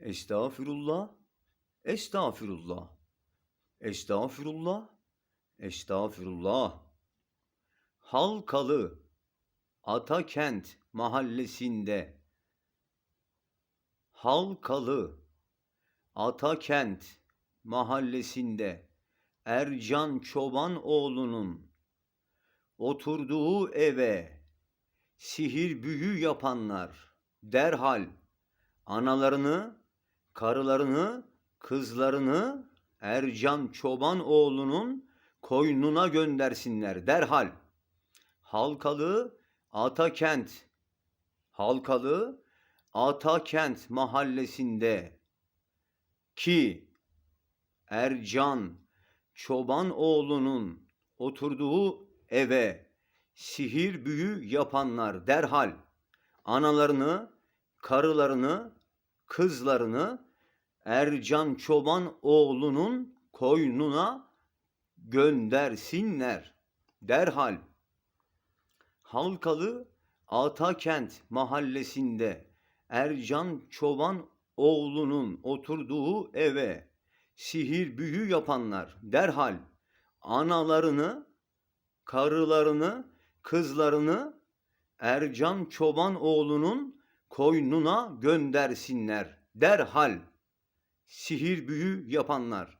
Estağfirullah, estağfirullah, estağfirullah, estağfirullah. Halkalı Atakent mahallesinde. Halkalı Atakent mahallesinde Ercan Çobanoğlu'nun oturduğu eve sihir büyü yapanlar derhal analarını, karılarını, kızlarını Ercan Çobanoğlu'nun koynuna göndersinler derhal. Halkalı Atakent Halkalı Atakent mahallesinde ki Ercan Çobanoğlu'nun oturduğu eve sihir büyü yapanlar derhal analarını, karılarını, kızlarını Ercan Çobanoğlu'nun koynuna göndersinler derhal. Halkalı Atakent mahallesinde Ercan Çoban oğlunun oturduğu eve sihir büyü yapanlar derhal analarını, karılarını, kızlarını Ercan Çoban oğlunun koynuna göndersinler derhal. Sihir büyü yapanlar